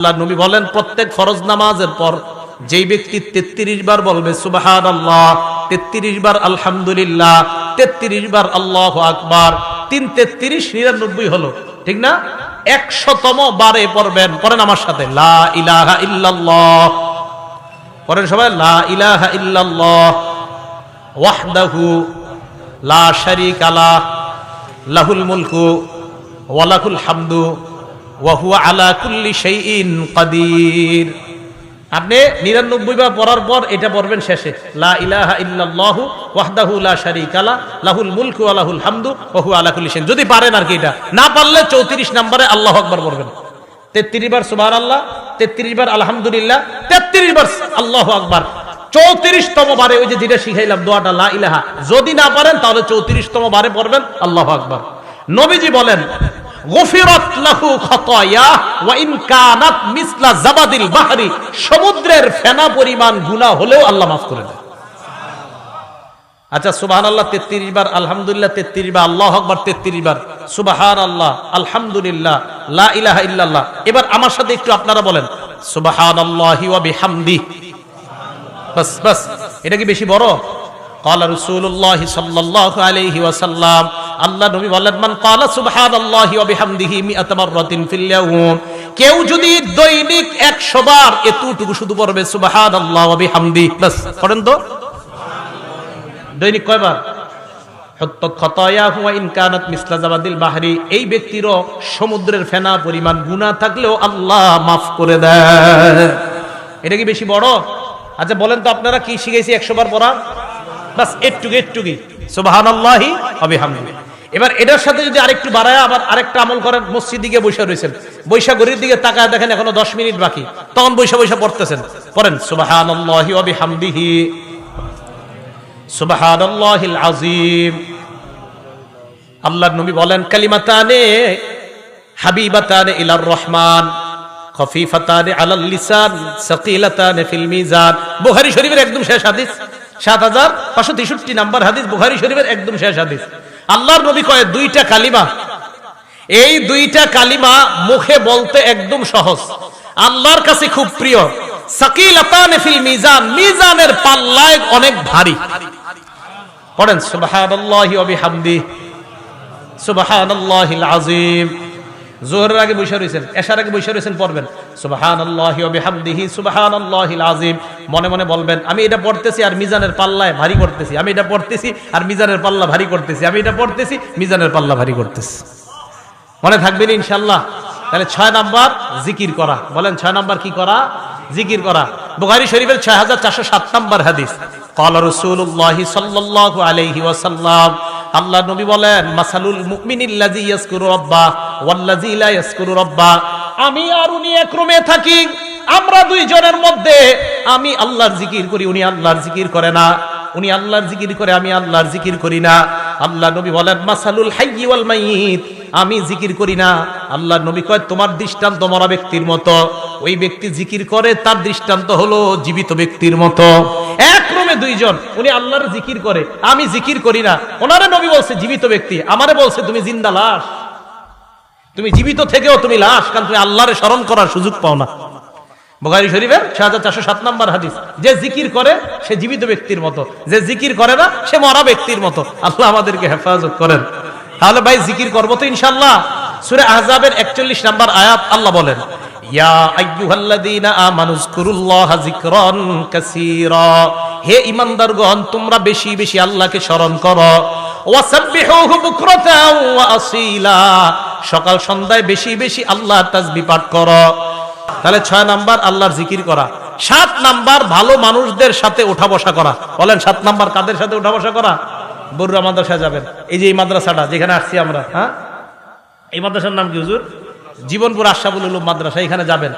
আল্লাহ নবী বলেন, প্রত্যেক ফরজ নামাজের পর যেই ব্যক্তি তেত্রিশ বার বলবে সুবাহান আল্লাহ তেত্রিশ বার আলহামদুলিল্লাহ, তেত্রিশ বার আল্লাহ আকবার, তিন তেত্রিশ নিরানব্বই হলো, ঠিক না? একশতম বারে পড়বেন, পড়েন আমার সাথে, লা ইলাহা ইল্লাল্লাহ। পড়েন সবাই, লা ইলাহা ইল্লাল্লাহ, ওয়াহদাহু লা শারিকা লাহুল মুলকু, ওয়া লাহুল হামদু। কুল্লি আপনি নিরানব্বই বার পড়ার পর এটা পড়বেন শেষে। লা ইলাহা ওয়াহদাহু লা যদি পারেন আর কি এটা। না পারলে 34 নম্বরে আল্লাহু আকবার পড়বেন। 33 বার সুবহানাল্লাহ 33 বার আলহামদুলিল্লাহ 33 বার আল্লাহু আকবার। চৌত্রিশতম বারে ওই যে যেটা শিখাইলাম দোয়াটা, লা ইলাহা। যদি না পারেন তাহলে চৌত্রিশতম বারে পড়বেন আল্লাহ আকবার। নবীজি বলেন গফিরাত লাহু খাতায়া ওয়া ইন কানাত মিসলা জাবাদিল বাহরি সমুদ্রের ফেনা পরিমাণ গুনাহ হলেও আল্লাহ মাফ করে দেয় আচ্ছা সুবাহান আল্লাহ তেত্রিশ বার আলহামদুলিল্লাহ তেত্রিশ বার আল্লাহ আকবার তেত্রিশ বার সুবাহান আল্লাহ আলহামদুলিল্লাহ লা ইলাহা ইল্লাল্লাহ এবার আমার সাথে একটু আপনারা বলেন সুবাহান আল্লাহি ওয়া বিহামদি বাস বাস এটা কি বেশি বড় قال رسول الله صلى الله عليه وسلم আল্লাহ নবী বলেন মান ক্বালা সুবহানাল্লাহি ওয়া বিহামদিহি মিআত মাররাতিন ফিল ইয়াউম। কেউ যদি দৈনিক 100 বার এতটুকু শুধু পড়বে, সুবহানাল্লাহ ওয়া বিহামদি। বাস পড়েন তো। দৈনিক কয়বার হত্ত খতায়াহু ওয়া ইন কানাত মিসলা জাবাদিল বাহরি। এই ব্যক্তির সমুদ্রের ফেনা পরিমাণ গুনাহ থাকলেও আল্লাহ maaf করে দেয়। এটা কি বেশি বড়? আচ্ছা বলেন তো আপনারা কি শিখেছি একশো বার পড়া? বাস এটুকু এটুকু সুবহানাল্লাহি ওয়া বিহামদিহি। এবার এটার সাথে যদি আরেকটু বাড়ায়, আবার আরেকটা আমল করেন, মসজিদ দিকে বৈশা রয়েছেন। বৈশা গরির দিকে তাকায় দেখেন এখনও দশ মিনিট বাকি। তখন বৈশা বৈশা পড়তেছেন। পড়েন সুবাহান আল্লাহি অবিহামদিহি আজিম আল্লাহর নবী বলেন, কালিমাতানে, হাবিবাতানে ইলার রহমান। খফিফাতানে আলাল লিসান। সাকিলাতানে ফিল মিজান। বুখারী শরীফের একদম শেষ হাদিস। 7563 নাম্বার হাদিস। বুখারী শরীফের একদম শেষ হাদিস। আল্লাহর নবী কয়, দুইটা কালিমা। এই দুইটা কালিমা মুখে বলতে একদম সহজ। আল্লাহর কাছে খুব প্রিয়, সাকিলাতানে ফিল মিজান মিজানের পাল্লায় অনেক ভারী। পড়েন, সুবহানাল্লাহি ওয়া বিহামদিহি সুবহানাল্লাহিল আযীম জোহরের আগে বসে রয়েছেন এশার আগে বসে রয়েছেন পড়বেন। সুবাহানিহি সুবাহানিল মনে মনে বলবেন, আমি এটা পড়তেছি আর মিজানের পাল্লায় ভারী করতেছি। আমি এটা পড়তেছি আর মিজানের পাল্লা ভারী করতেছি। আমি এটা পড়তেছি, মিজানের পাল্লা ভারী করতেছি। মনে থাকবেন ইনশাল্লাহ তাহলে ছয় নাম্বার, জিকির করা। বলেন, ছয় নাম্বার কি করা? জিকির করা। বুখারি শরীফের ছয় হাজার চারশো সাত নাম্বার হাদিস। সাল্লাহ আল্লাহ নবী বলেন, মাসালুল মুকমিনিল্লাজি ইয়াসকুরু রব্বা ওয়াল্লাজি লা ইয়াসকুরু রব্বা আমি আর উনি এক রুমে থাকি। আমরা দুইজনের মধ্যে আমি আল্লাহর জিকির করি, উনি আল্লাহর জিকির করে না। উনি আল্লাহর জিকির করে, আমি আল্লাহর জিকির করি না। আল্লাহ নবী বলেন, মাসালুল হাইয়ি ওয়াল মাইয়িত। আমি জিকির করি না। আল্লাহ নবী কয়, তোমার দৃষ্টান্ত মরা ব্যক্তির মতো। ওই ব্যক্তি জিকির করে, তার দৃষ্টান্ত হলো জীবিত ব্যক্তির মতো। এক রুমে দুইজন, উনি আল্লাহর জিকির করে। আমি জিকির করি না। ওনারে নবী বলছে, জীবিত ব্যক্তি। আমারে বলছে, তুমি জিন্দা লাশ। তুমি জীবিত থেকেও তুমি লাশ, কারণ তুমি আল্লাহরে স্মরণ করার সুযোগ পাও না। বুখারী শরীফের ছয় হাজার চারশো সাত নম্বর হাদিস, যে জিকির করে, সে জীবিত ব্যক্তির মতো। যে জিকির করে না, সে মরা ব্যক্তির মতো। আল্লাহ আমাদেরকে হেফাজত করেন। তাহলে ভাই, জিকির করব তো ইনশাল্লাহ সুরে আহজাবের একচল্লিশ নাম্বার আয়াত আল্লাহ বলেন আল্লাহকে স্মরণ করো। সকাল সন্ধ্যায় বেশি বেশি আল্লাহর তাজবি পাঠ করো। তাহলে ছয় নাম্বার আল্লাহর জিকির করা। সাত নাম্বার ভালো মানুষদের সাথে ওঠা বসা করা। বলেন, সাত নাম্বার কাদের সাথে ওঠা বসা করা? বরুরা মাদ্রাসা যাবেন। এই যে এই মাদ্রাসাটা, যেখানে আসছি আমরা হ্যাঁ? এই মাদ্রাসার নাম কি হুজুর? জীবনপুর আশাবুল মাদ্রাসা, এখানে যাবেন।